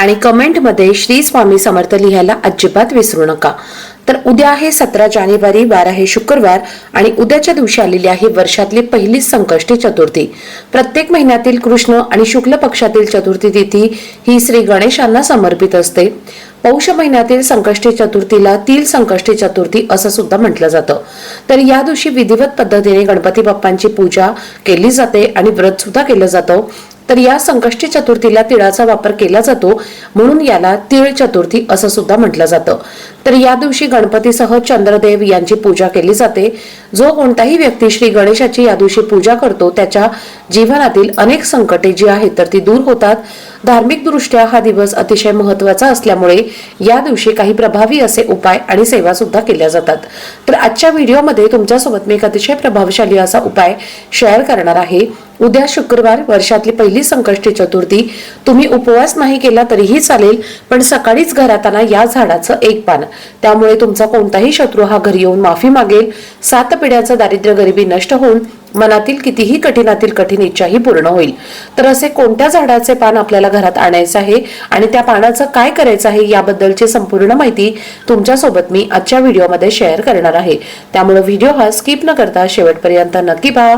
आणि कमेंटमध्ये श्री स्वामी समर्थ लिहायला अजिबात विसरू नका. तर उद्या आहे सतरा जानेवारी वार आहे शुक्रवार आणि उद्याच्या दिवशी आलेली आहे वर्षातली पहिली संकष्टी चतुर्थी. प्रत्येक महिन्यातील कृष्ण आणि शुक्ल पक्षातील चतुर्थी तिथी ही श्री गणेशांना समर्पित असते. पौष महिन्यातील संकष्टी चतुर्थीला तिल संकष्टी चतुर्थी असं सुद्धा म्हटलं जातं. तर या दिवशी विधिवत पद्धतीने गणपती बाप्पांची पूजा केली जाते आणि व्रत सुद्धा केलं जातं. तर या संकष्टी चतुर्थीला तिळाचा वापर केला जातो म्हणून याला तिळ चतुर्थी असं सुद्धा म्हटलं जातं. तर या दिवशी गणपतीसह चंद्रदेव यांची पूजा केली जाते. जो कोणताही व्यक्ती श्री गणेशाची या दिवशी पूजा करतो त्याच्या जीवनातील अनेक संकटे जी आहेत तर ती दूर होतात. धार्मिकदृष्ट्या हा दिवस अतिशय महत्त्वाचा असल्यामुळे या दिवशी काही प्रभावी असे उपाय आणि सेवा सुद्धा केल्या जातात. तर आजच्या व्हिडिओमध्ये तुमच्यासोबत मी एक अतिशय प्रभावशाली असा उपाय शेअर करणार आहे. उद्या शुक्रवार वर्षातली पहिली संकष्टी चतुर्थी. तुम्ही उपवास नाही केला तरीही चालेल पण सकाळीच घरात आणा या झाडाचं एक पान. त्यामुळे तुमचा कोणताही शत्रू हा घरी येऊन माफी मागेल. सात पिढ्याचं दारिद्र्य गरिबी नष्ट होऊन मनातील कितीही कठीणातील कठीण इच्छाही पूर्ण होईल. तर असे कोणत्या झाडाचे पान आपल्याला घरात आणायचं आहे आणि त्या पानाचं काय करायचं आहे याबद्दलची संपूर्ण माहिती तुमच्यासोबत मी आजच्या व्हिडिओमध्ये शेअर करणार आहे. त्यामुळे व्हिडिओ हा स्किप न करता शेवटपर्यंत नक्की पहा.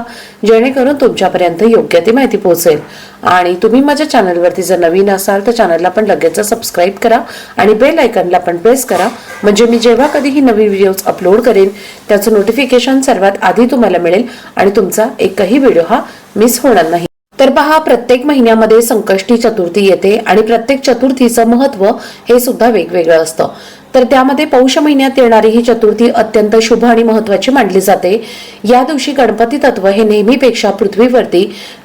जेणेकरून तुमच्यापर्यंत योग्य ती माहिती पोहोचेल. आणि तुम्ही माझ्या चॅनलवरती जर नवीन असाल तर चॅनलला पण लगेच सबस्क्राईब करा आणि बेल आयकनला पण प्रेस करा. म्हणजे मी जेव्हा कधीही नवीन व्हिडिओज अपलोड करेन त्याचं नोटिफिकेशन सर्वात आधी तुम्हाला मिळेल आणि तुमचा एकही व्हिडिओ हा मिस होणार नाही. तर पहा प्रत्येक महिन्यामध्ये संकष्टी चतुर्थी येते आणि प्रत्येक चतुर्थीचं महत्त्व हे सुद्धा वेगवेगळं असतं. तर त्यामध्ये पौष महिन्यात येणारी ही चतुर्थी अत्यंत शुभ आणि महत्वाची मानली जाते. या दिवशी गणपती तत्व हे नेहमीपेक्षा पृथ्वीवरती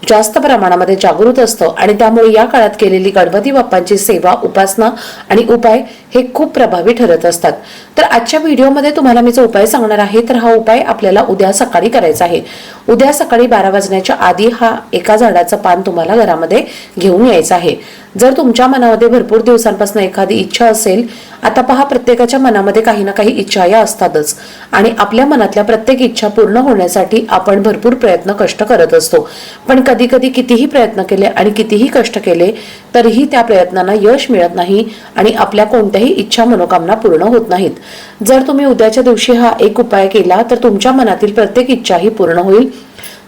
जास्त प्रमाणामध्ये जागृत असतं आणि त्यामुळे या काळात केलेली गणपती बाप्पांची सेवा उपासना आणि उपाय हे खूप प्रभावी ठरत असतात. तर आजच्या व्हिडिओमध्ये तुम्हाला मी जो उपाय सांगणार आहे तर हा उपाय आपल्याला उद्या सकाळी करायचा आहे. उद्या सकाळी बारा वाजण्याच्या आधी हा एका झाडाचं पान तुम्हाला घरामध्ये घेऊन यायचं आहे. जर तुमच्या मनामध्ये भरपूर दिवसांपासून एखादी इच्छा असेल आता पहा प्रत्येकाच्या मनामध्ये काही ना काही इच्छा या असतातच. आणि आपल्या मनातल्या प्रत्येक इच्छा पूर्ण होण्यासाठी आपण भरपूर प्रयत्न कष्ट करत असतो. पण कधी कधी कितीही प्रयत्न केले आणि कितीही कष्ट केले तरीही त्या प्रयत्नांना यश मिळत नाही आणि आपल्या कोणत्याही इच्छा मनोकामना पूर्ण होत नाहीत. जर तुम्ही उद्याच्या दिवशी हा एक उपाय केला तर तुमच्या मनातील प्रत्येक इच्छाही पूर्ण होईल.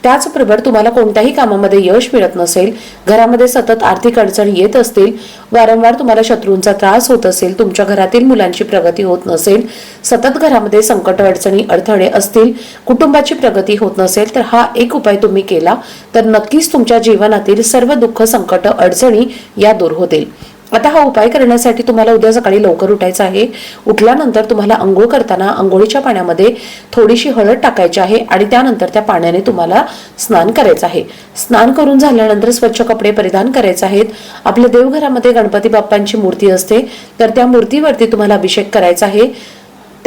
त्याचबरोबर तुम्हाला कोणत्याही कामामध्ये यश मिळत नसेल घरामध्ये सतत आर्थिक अडचणी येत असतील वारंवार तुम्हाला शत्रूंचा त्रास होत असेल तुमच्या घरातील मुलांची प्रगती होत नसेल सतत घरामध्ये संकट अडचणी अडथळे असतील कुटुंबाची प्रगती होत नसेल तर हा एक उपाय तुम्ही केला तर नक्कीच तुमच्या जीवनातील सर्व दुःख संकट अडचणी या दूर होतील. आता हा उपाय करण्यासाठी तुम्हाला उद्या सकाळी लवकर उठायचं आहे. उठल्यानंतर तुम्हाला आंघोळ करताना आंघोळीच्या पाण्यामध्ये थोडीशी हळद टाकायची आहे आणि त्यानंतर त्या पाण्याने तुम्हाला स्नान करायचं आहे. स्नान करून झाल्यानंतर स्वच्छ कपडे परिधान करायचे आहेत. आपल्या देवघरामध्ये गणपती बाप्पांची मूर्ती असते तर त्या मूर्तीवरती तुम्हाला अभिषेक करायचा आहे.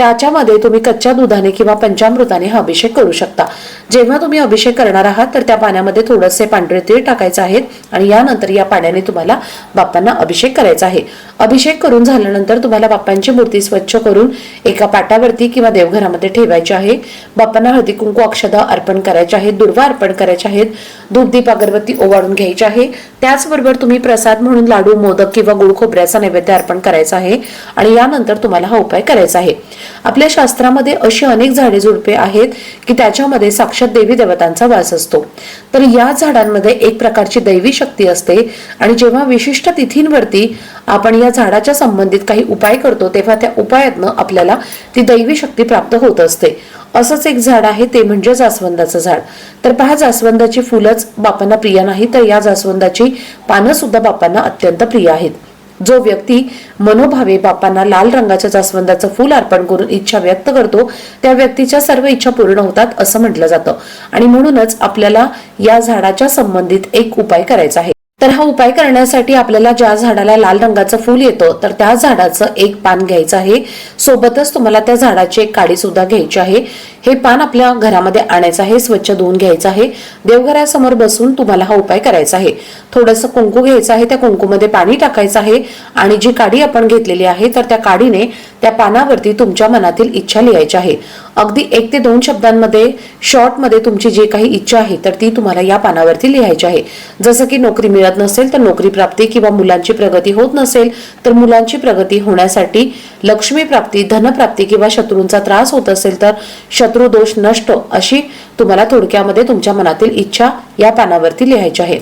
त्याच्यामध्ये तुम्ही कच्च्या दुधाने किंवा पंचामृताने हा अभिषेक करू शकता. जेव्हा तुम्ही अभिषेक करणार आहात तर त्या पाण्यामध्ये थोडेसे पांढरे तीळ टाकायचे आहेत आणि यानंतर या पाण्याने तुम्हाला बाप्पांना अभिषेक करायचा आहे. अभिषेक करून झाल्यानंतर तुम्हाला बाप्पांची मूर्ती स्वच्छ करून एका पाटावरती किंवा देवघरामध्ये ठेवायची आहे. बाप्पांना हळदी कुंकू अक्षदा अर्पण करायचे आहेत दुर्वा अर्पण करायचे आहेत धूपदीप अगरबत्ती ओवाळून घ्यायची आहे. त्याचबरोबर तुम्ही प्रसाद म्हणून लाडू मोदक किंवा गुळ खोबऱ्याचा नैवेद्य अर्पण करायचा आहे आणि यानंतर तुम्हाला हा उपाय करायचा आहे. आपल्या शास्त्रामध्ये अशी अनेक झाडे झुडपे आहेत की त्याच्यामध्ये साक्षात देवी देवतांचा वास असतो. तर या झाडांमध्ये एक प्रकारची दैवी शक्ती असते आणि जेव्हा विशिष्ट तिथींवरती आपण या झाडाच्या संबंधित काही उपाय करतो तेव्हा त्या उपायातनं आपल्याला ती दैवी शक्ती प्राप्त होत असते. असंच एक झाड आहे ते म्हणजे जास्वंदाचं झाड. तर पहा जास्वंदाची फुलंच बापांना प्रिय नाही तर या जास्वंदाची पानं सुद्धा बापांना अत्यंत प्रिय आहेत. जो व्यक्ती मनोभावे बापांना लाल रंगाच्या जास्वंदाचं फूल अर्पण करून इच्छा व्यक्त करतो त्या व्यक्तीच्या सर्व इच्छा पूर्ण होतात असं म्हटलं जातं. आणि म्हणूनच आपल्याला या झाडाच्या संबंधित एक उपाय करायचा आहे. तर हा उपाय करण्यासाठी आपल्याला ज्या झाडाला लाल रंगाचं फूल येतं तर त्या झाडाचं एक पान घ्यायचं आहे. सोबतच तुम्हाला त्या झाडाची एक काडी सुद्धा घ्यायची आहे. हे पान आपल्या घरामध्ये आणायचं आहे स्वच्छ धुवून घ्यायचं आहे. देवघरासमोर बसून तुम्हाला हा उपाय करायचा आहे. थोडंसं कुंकू घ्यायचं आहे त्या कुंकूमध्ये पाणी टाकायचं आहे आणि जी काडी आपण घेतलेली आहे तर त्या काडीने त्या पानावरती तुमच्या मनातील इच्छा लिहायची आहे. अगदी एक ते दोन शब्दांमध्ये शॉर्टमध्ये तुमची जी काही इच्छा आहे तर ती तुम्हाला या पानावरती लिहायची आहे. जसं की नोकरी मिळत नसेल तर नोकरी प्राप्ती किंवा मुलांची प्रगती होत नसेल तर मुलांची प्रगती होण्यासाठी लक्ष्मी प्राप्ती धनप्राप्ती किंवा शत्रूंचा त्रास होत असेल तर शत्रू दोष नष्ट अशी तुम्हाला थोडक्यामध्ये तुमच्या मनातील इच्छा या पानावरती लिहायची आहे.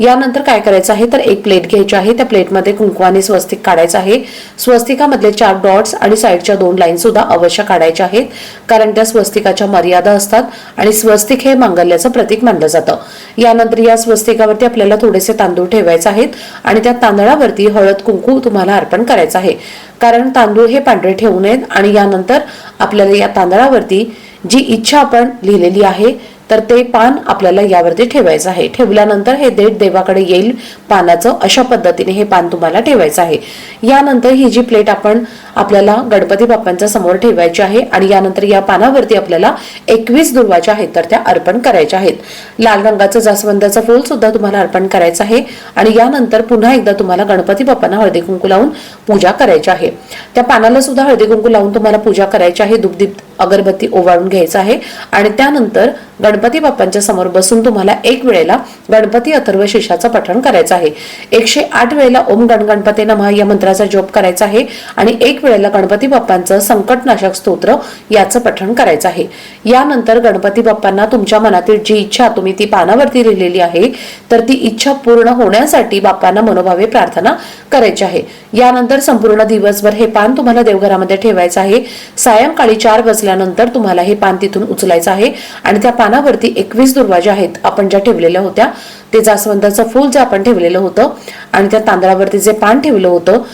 यानंतर काय करायचं आहे? तर एक प्लेट घ्यायची आहे. त्या प्लेटमध्ये कुंकू आणि स्वस्तिक काढायचं आहे. स्वस्तिकामधले चार डॉट्स आणि साईडच्या दोन लाईन सुद्धा अवश्य काढायच्या आहेत. कारण त्या स्वस्तिकाच्या मर्यादा असतात आणि स्वस्तिक हे मांगल्याचं प्रतीक मानलं जातं. यानंतर या स्वस्तिकावरती आपल्याला थोडेसे तांदूळ ठेवायचे आहेत आणि त्या तांदळावरती हळद कुंकू तुम्हाला अर्पण करायचं आहे. कारण तांदूळ हे पांढरे ठेवू नयेत आणि यानंतर आपल्याला या तांदळावरती जी इच्छा आपण लिहिलेली आहे तर ते पान आपल्याला यावरती ठेवायचं आहे. ठेवल्यानंतर हे देठ देवाकडे येईल. पानाचं अशा पद्धतीने हे पान तुम्हाला ठेवायचं आहे. यानंतर ही जी प्लेट आपण आपल्याला गणपती बाप्पांच्या समोर ठेवायची आहे आणि यानंतर या पानावरती आपल्याला एकवीस दुर्वाच्या आहेत तर त्या अर्पण करायच्या आहेत. लाल रंगाचं जास्वंदाचं फूल सुद्धा तुम्हाला अर्पण करायचं आहे आणि यानंतर पुन्हा एकदा तुम्हाला गणपती बाप्पांना हळदी कुंकू लावून पूजा करायची आहे. त्या पानाला सुद्धा हळदी कुंकू लावून तुम्हाला पूजा करायची आहे दुग्धीप अगरबत्ती ओवाळून घ्यायचं आहे आणि त्यानंतर गणपती बाप्पांच्या समोर बसून तुम्हाला एक वेळेला गणपती अथर्व शिशाचं पठण करायचं आहे. एकशे आठ वेळेला ओम गण गणपती नमः या मंत्राचा जप करायचा आहे आणि एक वेळेला गणपती बाप्पांचं संकटनाशक स्तोत्र याचं पठण करायचं आहे. यानंतर गणपती बाप्पांना तुमच्या मनातील जी इच्छा तुम्ही ती पानावरती लिहिलेली आहे तर ती इच्छा पूर्ण होण्यासाठी बाप्पांना मनोभावे प्रार्थना करायची आहे. यानंतर संपूर्ण दिवसभर हे पान तुम्हाला देवघरामध्ये ठेवायचं आहे. सायंकाळी चार वाजल्यानंतर तुम्हाला हे पान तिथून उचलायचं आहे आणि त्या पानावरती एकवीस दुर्वाजे आहेत आपण ज्या ठेवलेल्या होत्या ते जास्वंदाचं फूल जे आपण ठेवलेलं होतं आणि त्या तांदळावरती जे पान ठेवलं होतं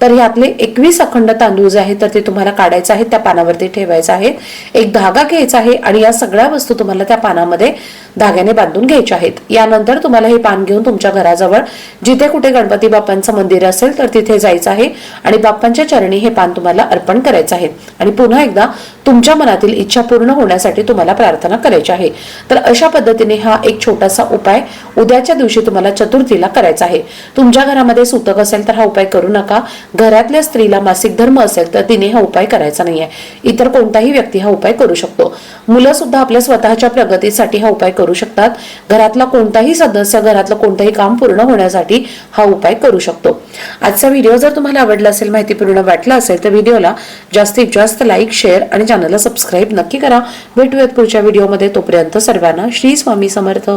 तर ह्यातले एकवीस अखंड तांदूळ जे आहेत तर ते तुम्हाला काढायचं आहे त्या पानावरती ठेवायचं आहे एक धागा घ्यायचा आहे आणि या सगळ्या वस्तू तुम्हाला त्या पानामध्ये धाग्याने बांधून घ्यायच्या आहेत. यानंतर तुम्हाला हे पान घेऊन तुमच्या घराजवळ जिथे कुठे गणपती बाप्पांचं मंदिर असेल तर तिथे जायचं आहे आणि बाप्पांच्या चरणी हे पान तुम्हाला अर्पण करायचं आहे. आणि पुन्हा एकदा तुमच्या मनातील इच्छा पूर्ण होण्यासाठी तुम्हाला प्रार्थना करायची आहे. तर अशा पद्धतीने हा एक छोटासा उपाय उद्याच्या दिवशी तुम्हाला चतुर्थीला करायचा आहे. तुमच्या घरामध्ये सुतक असेल तर हा उपाय करू नका. घरातल्या स्त्रीला मासिक धर्म असेल तर तिने हा उपाय करायचा नाहीये. इतर कोणताही व्यक्ती हा उपाय करू शकतो. मुलं सुद्धा आपल्या स्वतःच्या प्रगतीसाठी हा उपाय करू शकतात. घरातला कोणताही सदस्य घरातलं कोणतंही काम पूर्ण होण्यासाठी हा उपाय करू शकतो. आजचा व्हिडिओ जर तुम्हाला आवडला असेल माहितीपूर्ण वाटला असेल तर व्हिडिओला जास्तीत जास्त लाईक शेअर आणि चॅनलला सबस्क्राईब नक्की करा. भेटूयात पुढच्या व्हिडिओमध्ये. तोपर्यंत सर्वांना श्री स्वामी समर्थ.